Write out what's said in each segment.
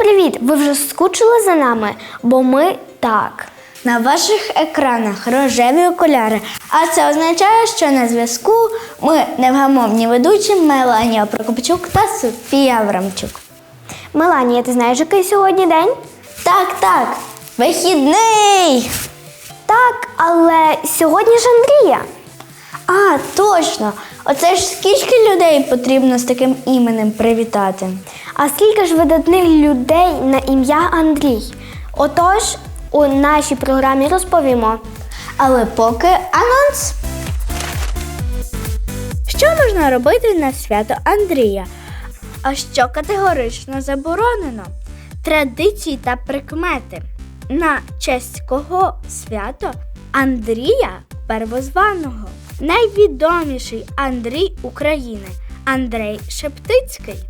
Привіт-привіт! Ви вже скучили за нами? Бо ми так. На ваших екранах рожеві окуляри. А це означає, що на зв'язку ми невгамовні ведучі Меланія Прокопчук та Софія Аврамчук. Меланія, ти знаєш, який сьогодні день? Так, так, вихідний! Так, але сьогодні ж Андрія. А, точно! Оце ж скільки людей потрібно з таким іменем привітати. А скільки ж видатних людей на ім'я Андрій? Отож, у нашій програмі розповімо. Але поки анонс. Що можна робити на свято Андрія? А що категорично заборонено? Традиції та прикмети. На честь кого свято Андрія Первозваного. Найвідоміший Андрій України Андрей Шептицький.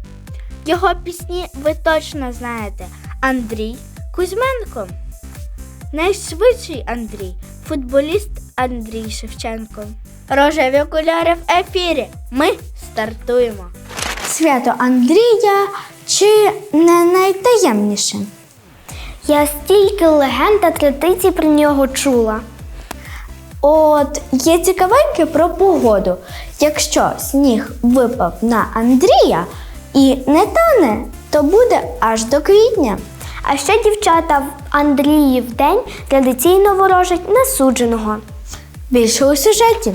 Його пісні ви точно знаєте. Андрій Кузьменко. Найшвидший Андрій футболіст Андрій Шевченко. Рожеві окуляри в ефірі. Ми стартуємо. Свято Андрія чи не найтаємніше? Я стільки легенд та традицій про нього чула. От є цікавеньке про погоду. Якщо сніг випав на Андрія і не тане, то буде аж до квітня. А ще дівчата в Андріїв день традиційно ворожать насудженого. Більше у сюжеті.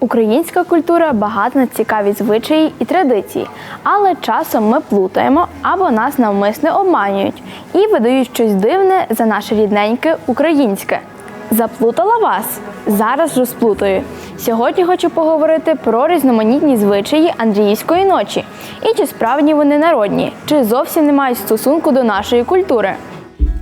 Українська культура багата на цікаві звичаї і традиції, але часом ми плутаємо або нас навмисне обманюють і видають щось дивне за наше рідненьке українське. Заплутала вас? Зараз розплутаю. Сьогодні хочу поговорити про різноманітні звичаї Андріївської ночі і чи справді вони народні, чи зовсім не мають стосунку до нашої культури.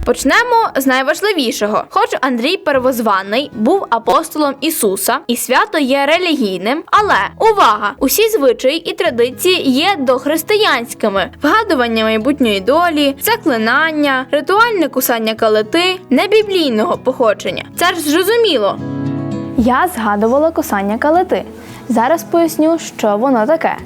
Почнемо з найважливішого. Хоч Андрій Первозваний був апостолом Ісуса, і свято є релігійним, але увага! Усі звичаї і традиції є дохристиянськими: вгадування майбутньої долі, заклинання, ритуальне кусання калити, не біблійного походження. Це ж зрозуміло. Я згадувала косання калити. Зараз поясню, що воно таке.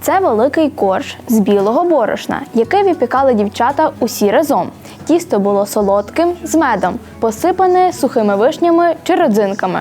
Це великий корж з білого борошна, який випікали дівчата усі разом. Тісто було солодким з медом, посипане сухими вишнями чи родзинками.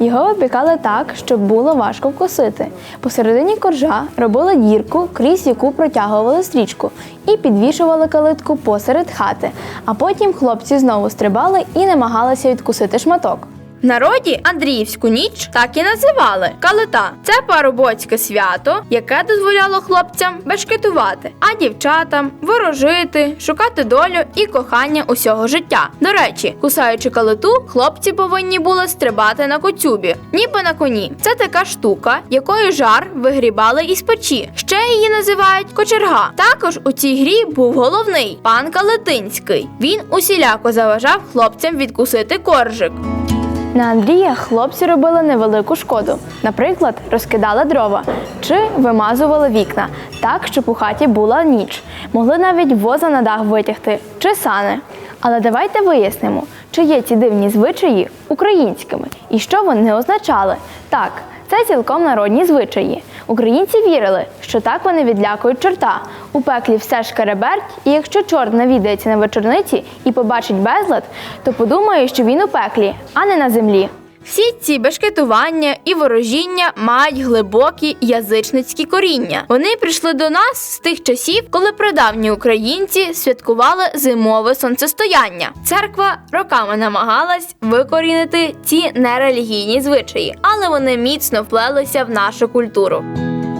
Його випікали так, щоб було важко вкусити. Посередині коржа робили дірку, крізь яку протягували стрічку, і підвішували калитку посеред хати. А потім хлопці знову стрибали і намагалися відкусити шматок. Народі Андріївську ніч так і називали калита. Це парубоцьке свято, яке дозволяло хлопцям бешкетувати, а дівчатам ворожити, шукати долю і кохання усього життя. До речі, кусаючи калиту, хлопці повинні були стрибати на коцюбі, ніби на коні. Це така штука, якою жар вигрібали із печі. Ще її називають кочерга. Також у цій грі був головний пан Калитинський. Він усіляко заважав хлопцям відкусити коржик. На Андрія хлопці робили невелику шкоду. Наприклад, розкидали дрова чи вимазували вікна так, щоб у хаті була ніч. Могли навіть воза на дах витягти чи сани. Але давайте вияснимо, чи є ці дивні звичаї українськими і що вони означали. Так, це цілком народні звичаї. Українці вірили, що так вони відлякують чорта. У пеклі все ж кереберть, і якщо чорт навідається на вечорниці і побачить безлад, то подумає, що він у пеклі, а не на землі. Всі ці бешкетування і ворожіння мають глибокі язичницькі коріння. Вони прийшли до нас з тих часів, коли прадавні українці святкували зимове сонцестояння. Церква роками намагалась викорінити ці нерелігійні звичаї, але вони міцно вплелися в нашу культуру.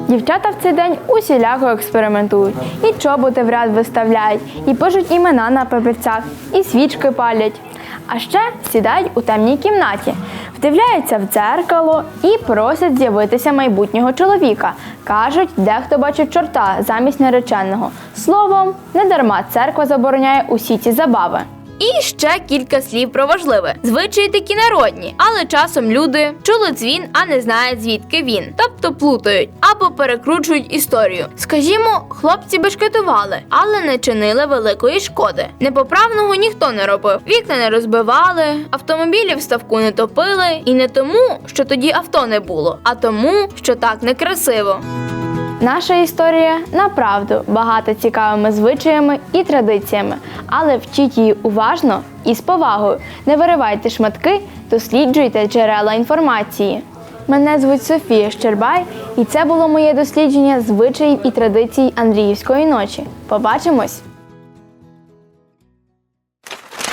Дівчата в цей день усіляко експериментують, і чоботи в ряд виставляють, і пишуть імена на папірцях, і свічки палять. А ще сідають у темній кімнаті, вдивляються в дзеркало і просять з'явитися майбутнього чоловіка. Кажуть, дехто бачить чорта замість нареченого. Словом, недарма церква забороняє усі ці забави. І ще кілька слів про важливе. Звичаї такі народні, але часом люди чули дзвін, а не знають звідки він. Тобто плутають або перекручують історію. Скажімо, хлопці бешкетували, але не чинили великої шкоди. Непоправного ніхто не робив. Вікна не розбивали, автомобілі в ставку не топили. І не тому, що тоді авто не було, а тому, що так некрасиво. Наша історія направду багата цікавими звичаями і традиціями, але вчіть її уважно і з повагою. Не виривайте шматки, досліджуйте джерела інформації. Мене звуть Софія Щербай, і це було моє дослідження звичаїв і традицій Андріївської ночі. Побачимось!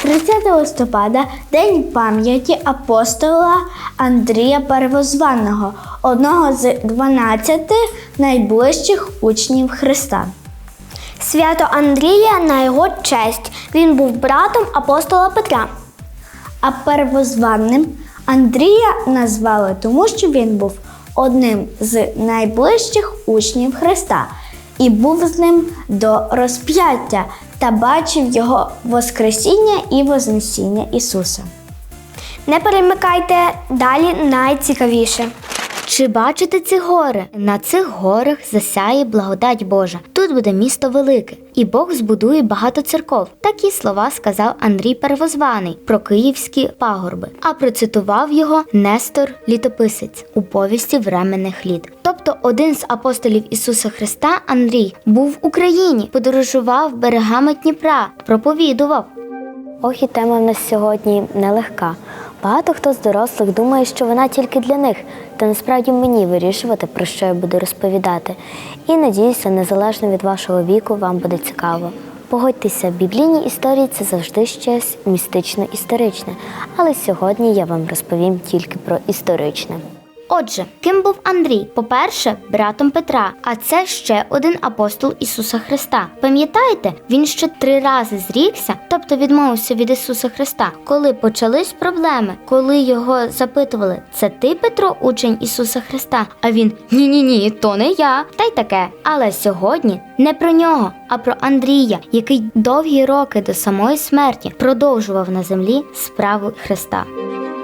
30 листопада День пам'яті апостола Андрія Первозваного, одного з 12 найближчих учнів Христа. Свято Андрія на його честь. Він був братом апостола Петра. А первозванним Андрія назвали тому, що він був одним з найближчих учнів Христа і був з ним до розп'яття та бачив його Воскресіння і Вознесіння Ісуса. Не перемикайте далі найцікавіше. Чи бачите ці гори? На цих горах засяє благодать Божа. Тут буде місто велике, і Бог збудує багато церков. Такі слова сказав Андрій Первозваний про київські пагорби, а процитував його Нестор Літописець у повісті временних літ. Тобто один з апостолів Ісуса Христа Андрій був в Україні, подорожував берегами Дніпра, проповідував. Ох, і тема в нас сьогодні нелегка. Багато хто з дорослих думає, що вона тільки для них, та насправді мені вирішувати, про що я буду розповідати. І надіюся, незалежно від вашого віку, вам буде цікаво. Погодьтеся, біблійні історії це завжди щось містично-історичне, але сьогодні я вам розповім тільки про історичне. Отже, ким був Андрій? По-перше, братом Петра, а це ще один апостол Ісуса Христа. Пам'ятаєте, він ще три рази зрікся, тобто відмовився від Ісуса Христа, коли почались проблеми, коли його запитували: це ти, Петро, учень Ісуса Христа? А він ні, ні, ні, то не я, та й таке. Але сьогодні не про нього, а про Андрія, який довгі роки до самої смерті продовжував на землі справу Христа.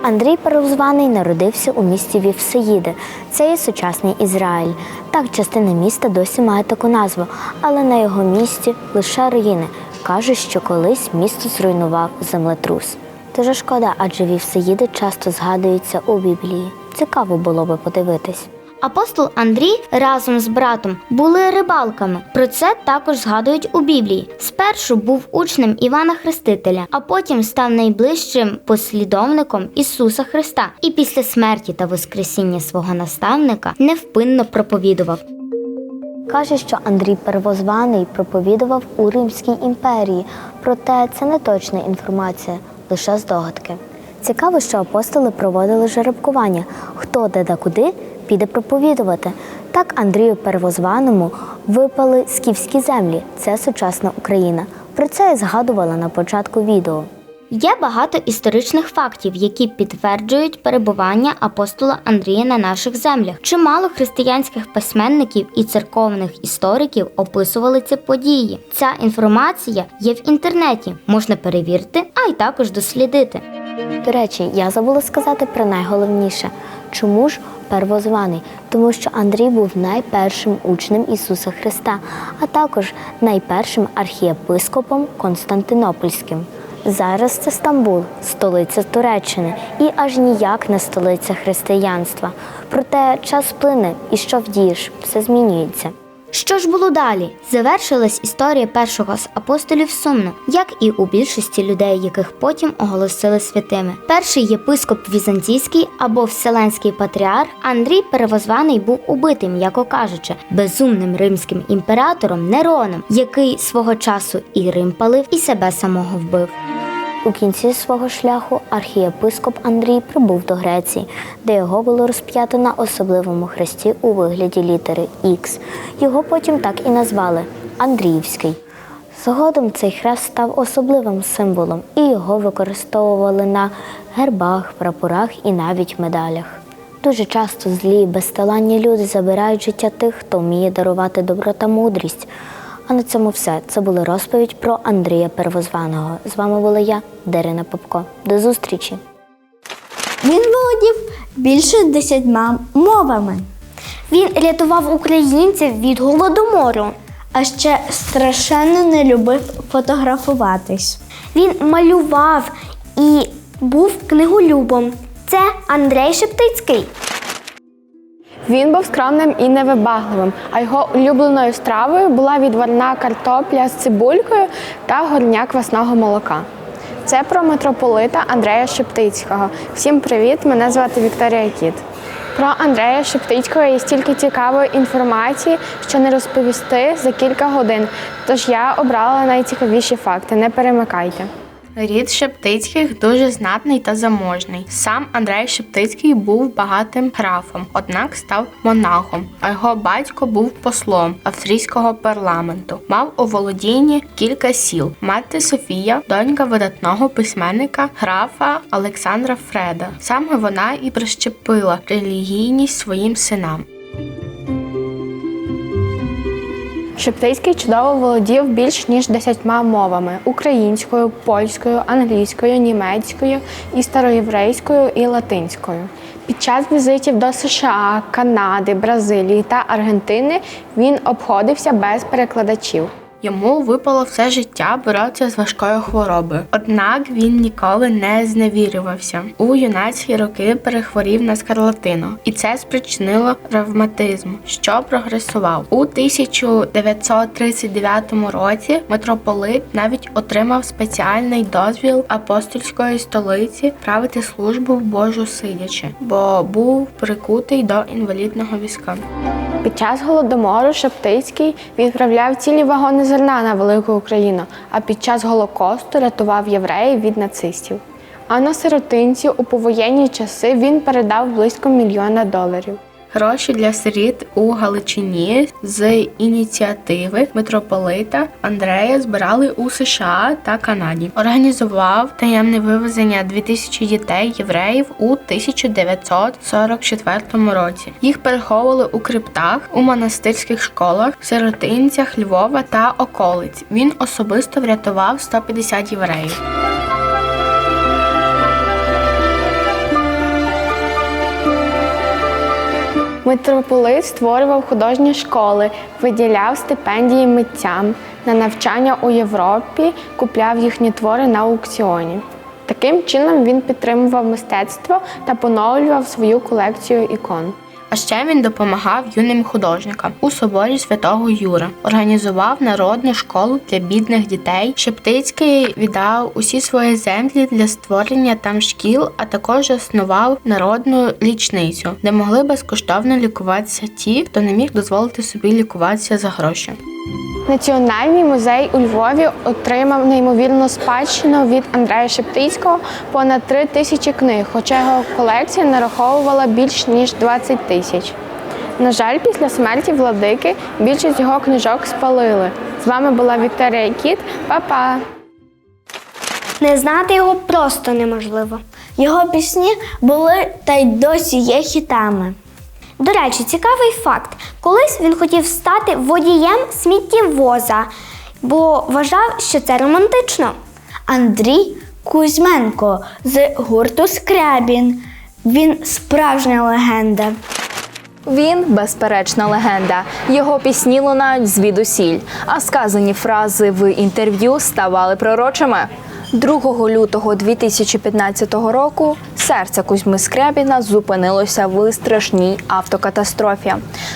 Андрій Паровзваний народився у місті Вівсеїди. Це є сучасний Ізраїль. Так, частина міста досі має таку назву, але на його місці лише руїни. Кажуть, що колись місто зруйнував землетрус. Дуже шкода, адже Вівсеїди часто згадуються у Біблії. Цікаво було би подивитись. Апостол Андрій разом з братом були рибалками. Про це також згадують у Біблії. Спершу був учнем Івана Хрестителя, а потім став найближчим послідовником Ісуса Христа. І після смерті та воскресіння свого наставника невпинно проповідував. Каже, що Андрій Первозваний проповідував у Римській імперії, проте це не точна інформація, лише здогадки. Цікаво, що апостоли проводили жеребкування, хто де да куди піде проповідувати. Так Андрію Первозваному випали скіфські землі, це сучасна Україна. Про це я згадувала на початку відео. Є багато історичних фактів, які підтверджують перебування апостола Андрія на наших землях. Чимало християнських письменників і церковних істориків описували ці події. Ця інформація є в інтернеті, можна перевірити, а й також дослідити. До речі, я забула сказати про найголовніше. Чому ж первозваний? Тому що Андрій був найпершим учнем Ісуса Христа, а також найпершим архієпископом Константинопольським. Зараз це Стамбул, столиця Туреччини, і аж ніяк не столиця християнства. Проте час плине, і що вдієш, все змінюється. Що ж було далі? Завершилась історія першого з апостолів сумно, як і у більшості людей, яких потім оголосили святими. Перший єпископ візантійський або вселенський патріарх Андрій Перевозваний був убитий, м'яко кажучи, безумним римським імператором Нероном, який свого часу і Рим палив, і себе самого вбив. У кінці свого шляху архієпископ Андрій прибув до Греції, де його було розп'ято на особливому хресті у вигляді літери Х. Його потім так і назвали Андріївський. Згодом цей хрест став особливим символом, і його використовували на гербах, прапорах і навіть медалях. Дуже часто злі безталанні люди забирають життя тих, хто вміє дарувати добро та мудрість. А на цьому все. Це була розповідь про Андрія Первозваного. З вами була я, Дарина Попко. До зустрічі! Він володів більше десятьма мовами, Він рятував українців від голодомору. а ще страшенно не любив фотографуватись. Він малював і був книголюбом. Це Андрей Шептицький. Він був скромним і невибагливим, а його улюбленою стравою була відварна картопля з цибулькою та горня квасного молока. Це про митрополита Андрея Шептицького. Всім привіт! Мене звати Вікторія Кіт. Про Андрея Шептицького є стільки цікавої інформації, що не розповісти за кілька годин. Тож я обрала найцікавіші факти. Не перемикайте. Рід Шептицьких дуже знатний та заможний. Сам Андрей Шептицький був багатим графом, однак став монахом, а його батько був послом австрійського парламенту. Мав у володінні кілька сіл. Мати Софія, донька видатного письменника графа Олександра Фреда. Саме вона і прищепила релігійність своїм синам. Шептицький чудово володів більш ніж десятьма мовами: українською, польською, англійською, німецькою і староєврейською і латинською. Під час візитів до США, Канади, Бразилії та Аргентини він обходився без перекладачів. Йому випало все життя боротися з важкою хворобою. Однак він ніколи не зневірювався. У юнацькі роки перехворів на скарлатину, і це спричинило травматизм, що прогресував. У 1939 році митрополит навіть отримав спеціальний дозвіл апостольської столиці правити службу в Божу сидячи, бо був прикутий до інвалідного візка. Під час голодомору Шептицький відправляв цілі вагони зерна на велику Україну, а під час Голокосту рятував євреїв від нацистів. А на сиротинці у повоєнні часи він передав близько мільйона доларів. Гроші для сиріт у Галичині з ініціативи митрополита Андрея збирали у США та Канаді. Організував таємне вивезення 2000 дітей євреїв у 1944 році. Їх переховували у криптах, у монастирських школах, сиротинцях Львова та околиць. Він особисто врятував 150 євреїв. Митрополит створював художні школи, виділяв стипендії митцям на навчання у Європі, купляв їхні твори на аукціоні. Таким чином він підтримував мистецтво та поновлював свою колекцію ікон. А ще він допомагав юним художникам у соборі святого Юра, організував народну школу для бідних дітей. Шептицький віддав усі свої землі для створення там шкіл, а також заснував народну лічницю, де могли безкоштовно лікуватися ті, хто не міг дозволити собі лікуватися за гроші. Національний музей у Львові отримав неймовірну спадщину від Андрея Шептицького понад три тисячі книг, хоча його колекція нараховувала більш ніж 20 тисяч. На жаль, після смерті владики більшість його книжок спалили. З вами була Вікторія Кіт. Па-па! Не знати його просто неможливо. Його пісні були та й досі є хітами. До речі, цікавий факт. Колись він хотів стати водієм сміттєвоза, бо вважав, що це романтично. Андрій Кузьменко з гурту Скрябін. Він справжня легенда. Він безперечна легенда. Його пісні лунають звідусіль, а сказані фрази в інтерв'ю ставали пророчими. 2 лютого 2015 року серце Кузьми Скрябіна зупинилося в страшній автокатастрофі.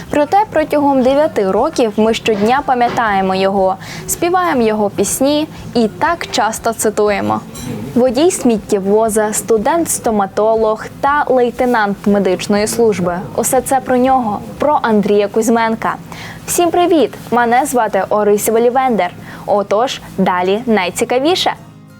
Проте протягом 9 років ми щодня пам'ятаємо його, співаємо його пісні і так часто цитуємо. Водій сміттєвоза, студент-стоматолог та лейтенант медичної служби. Усе це про нього, про Андрія Кузьменка. Всім привіт! Мене звати Орися Валівендер. Отож, далі найцікавіше.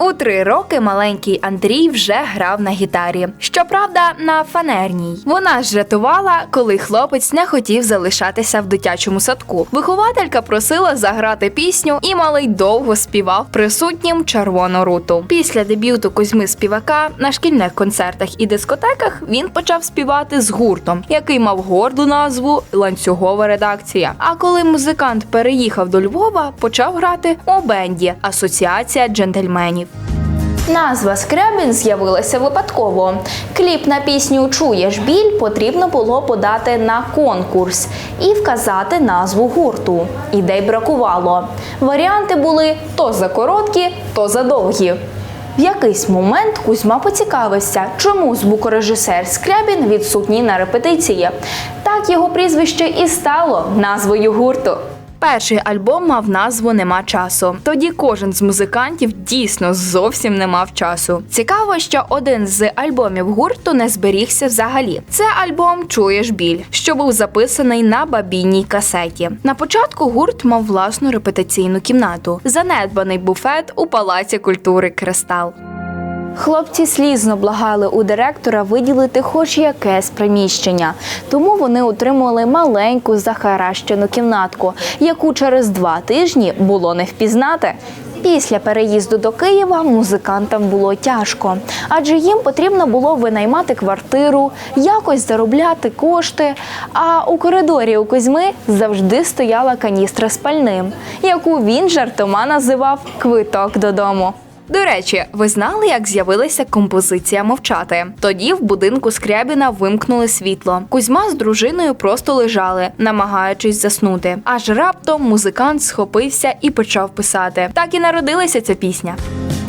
У три роки маленький Андрій вже грав на гітарі. Щоправда, на фанерній. Вона ж рятувала, коли хлопець не хотів залишатися в дитячому садку. Вихователька просила заграти пісню, і малий довго співав присутнім червону руту. Після дебюту Кузьми співака на шкільних концертах і дискотеках він почав співати з гуртом, який мав горду назву ланцюгова редакція. А коли музикант переїхав до Львова, почав грати у бенді Асоціація джентльменів. Назва Скрябін з'явилася випадково. Кліп на пісню Чуєш біль потрібно було подати на конкурс і вказати назву гурту. Ідей бракувало. Варіанти були то за короткі, то за довгі. В якийсь момент Кузьма поцікавився, чому звукорежисер Скрябін відсутній на репетиції. Так Так його прізвище і стало назвою гурту. Перший альбом мав назву Нема часу. Тоді кожен з музикантів дійсно зовсім не мав часу. Цікаво, що один з альбомів гурту не зберігся взагалі. Це альбом Чуєш біль, що був записаний на бабінній касеті. На початку гурт мав власну репетиційну кімнату, занедбаний буфет у палаці культури Кристал. Хлопці слізно благали у директора виділити хоч якесь приміщення, тому вони отримували маленьку захаращену кімнатку, яку через два тижні було не впізнати. Після переїзду до Києва музикантам було тяжко, адже їм потрібно було винаймати квартиру, якось заробляти кошти. А у коридорі у Кузьми завжди стояла каністра з пальним, яку він жартома називав квиток додому. До речі, ви знали, як з'явилася композиція мовчати? Тоді в будинку Скрябіна вимкнули світло. Кузьма з дружиною просто лежали, намагаючись заснути. Аж раптом музикант схопився і почав писати. Так і народилася ця пісня.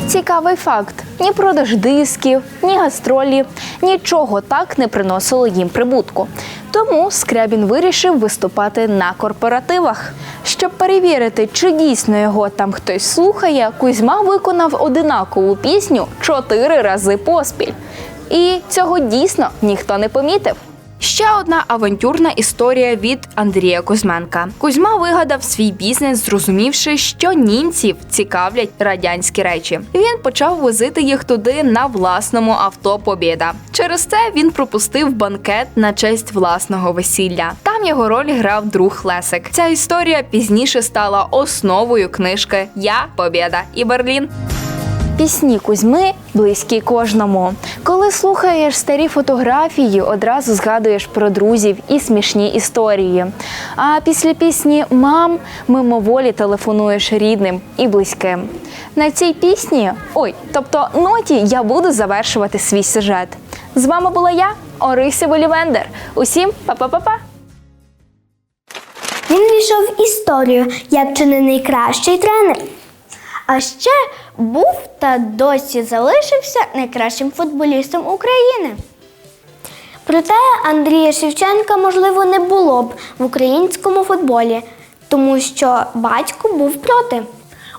Цікавий факт: ні продаж дисків, ні гастролі, нічого так не приносило їм прибутку. Тому Скрябін вирішив виступати на корпоративах. Щоб перевірити, чи дійсно його там хтось слухає, Кузьма виконав одинакову пісню чотири рази поспіль. І цього дійсно ніхто не помітив. Ще одна авантюрна історія від Андрія Кузьменка. Кузьма вигадав свій бізнес, зрозумівши, що німців цікавлять радянські речі. Він почав возити їх туди на власному авто Побєда. Через це він пропустив банкет на честь власного весілля. Там його роль грав друг Лесик. Ця історія пізніше стала основою книжки Я Побєда і Берлін. Пісні Кузьми близькі кожному. Коли слухаєш старі фотографії, одразу згадуєш про друзів і смішні історії. А після пісні Мам мимоволі телефонуєш рідним і близьким. На цій пісні, ой, тобто ноті, я буду завершувати свій сюжет. З вами була я, Орися Волівендер. Усім па-па-па-па! Він війшов в історію як чи не найкращий тренер. А ще був та досі залишився найкращим футболістом України. Проте Андрія Шевченка, можливо, не було б в українському футболі, тому що батько був проти.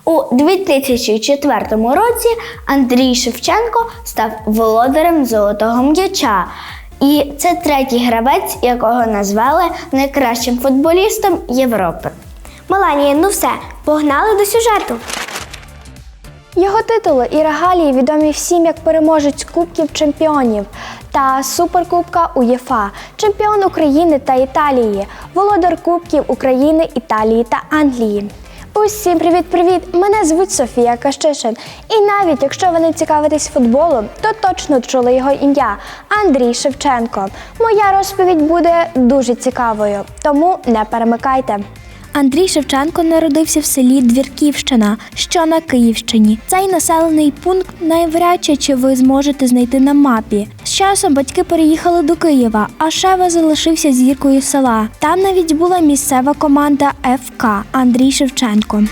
У 2004 році Андрій Шевченко став володарем золотого м'яча. І це третій гравець, якого назвали найкращим футболістом Європи. Меланія, ну все, погнали до сюжету. Його титули і регалії відомі всім як переможець Кубків чемпіонів та Суперкубка УЄФА, чемпіон України та Італії, володар Кубків України, Італії та Англії. Усім привіт-привіт! Мене звуть Софія Кащишин. І навіть якщо ви не цікавитесь футболом, то точно чули його ім'я Андрій Шевченко. Моя розповідь буде дуже цікавою, тому не перемикайте. Андрій Шевченко народився в селі Двірківщина, що на Київщині. Цей населений пункт навряд чи чи ви зможете знайти на мапі. З часом батьки переїхали до Києва, а Шева залишився зіркою села. Там навіть була місцева команда ФК Андрій Шевченко.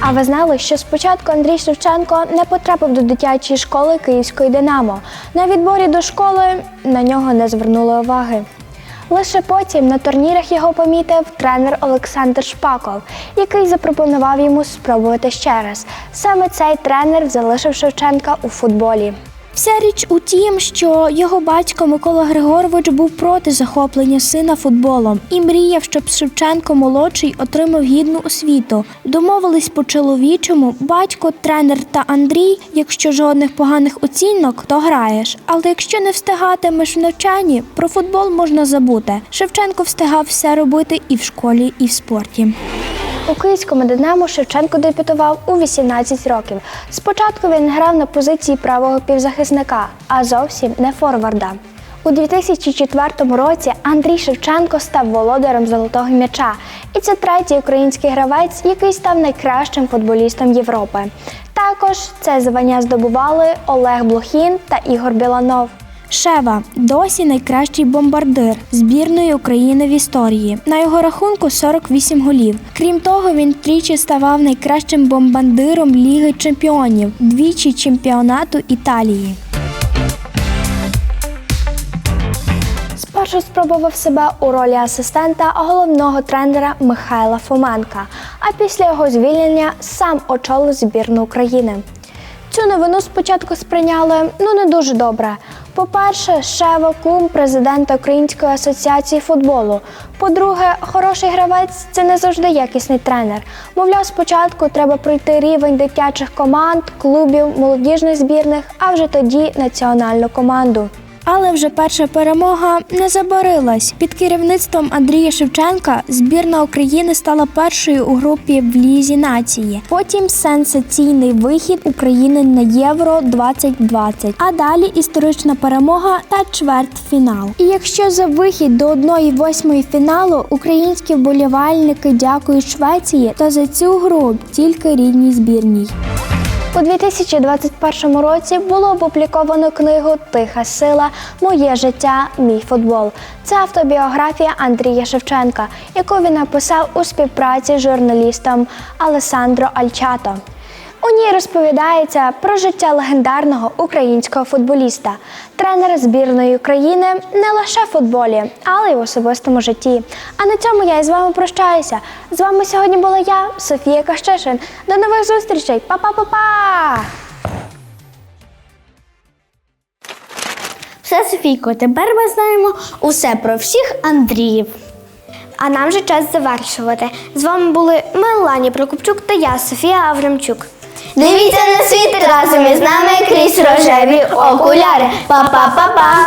А ви знали, що спочатку Андрій Шевченко не потрапив до дитячої школи Київської Динамо. На відборі до школи на нього не звернули уваги. Лише потім на турнірах його помітив тренер Олександр Шпаков, який запропонував йому спробувати ще раз. Саме цей тренер залишив Шевченка у футболі. Вся річ у тім, що його батько Микола Григорович був проти захоплення сина футболом і мріяв, щоб Шевченко молодший отримав гідну освіту. Домовились по чоловічому, батько, тренер та Андрій. Якщо жодних поганих оцінок, то граєш. Але якщо не встигатимеш в навчанні, про футбол можна забути. Шевченко встигав все робити і в школі, і в спорті. У київському Динамо Шевченко дебютував у 18 років. Спочатку він грав на позиції правого півзахисника, а зовсім не форварда. У 2004 році Андрій Шевченко став володарем золотого м'яча, і це третій український гравець, який став найкращим футболістом Європи. Також це звання здобували Олег Блохін та Ігор Біланов. Шева досі найкращий бомбардир збірної України в історії. На його рахунку 48 голів. Крім того, він тричі ставав найкращим бомбардиром Ліги Чемпіонів, двічі чемпіонату Італії. Спершу спробував себе у ролі асистента головного тренера Михайла Фоменка, а після його звільнення сам очолив збірну України. Цю новину спочатку сприйняли ну не дуже добре. По-перше, Шева Кум, президента Української асоціації футболу. По-друге, хороший гравець це не завжди якісний тренер. Мовляв, спочатку треба пройти рівень дитячих команд, клубів, молодіжних збірних, а вже тоді національну команду. Але вже перша перемога не забарилась. Під керівництвом Андрія Шевченка збірна України стала першою у групі в Лізі нації. Потім сенсаційний вихід України на Євро 2020. А далі історична перемога та чвертьфінал. І якщо за вихід до 1-8 фіналу українські вболівальники дякують Швеції, то за цю гру тільки рідній збірній. У 2021 році було опубліковано книгу Тиха сила Моє життя, мій футбол. Це автобіографія Андрія Шевченка, яку він написав у співпраці з журналістом Алесандро Альчато. У ній розповідається про життя легендарного українського футболіста, тренера збірної України не лише в футболі, але й в особистому житті. А на цьому я із вами прощаюся. З вами сьогодні була я, Софія Кащишин. До нових зустрічей! Па-па-па-па! Все, Софійко, тепер ми знаємо усе про всіх Андріїв. А нам вже час завершувати. З вами були Мелані Прокопчук та я, Софія Аврамчук. Дивіться на світ разом із нами крізь рожеві окуляри. Па-па-па-па!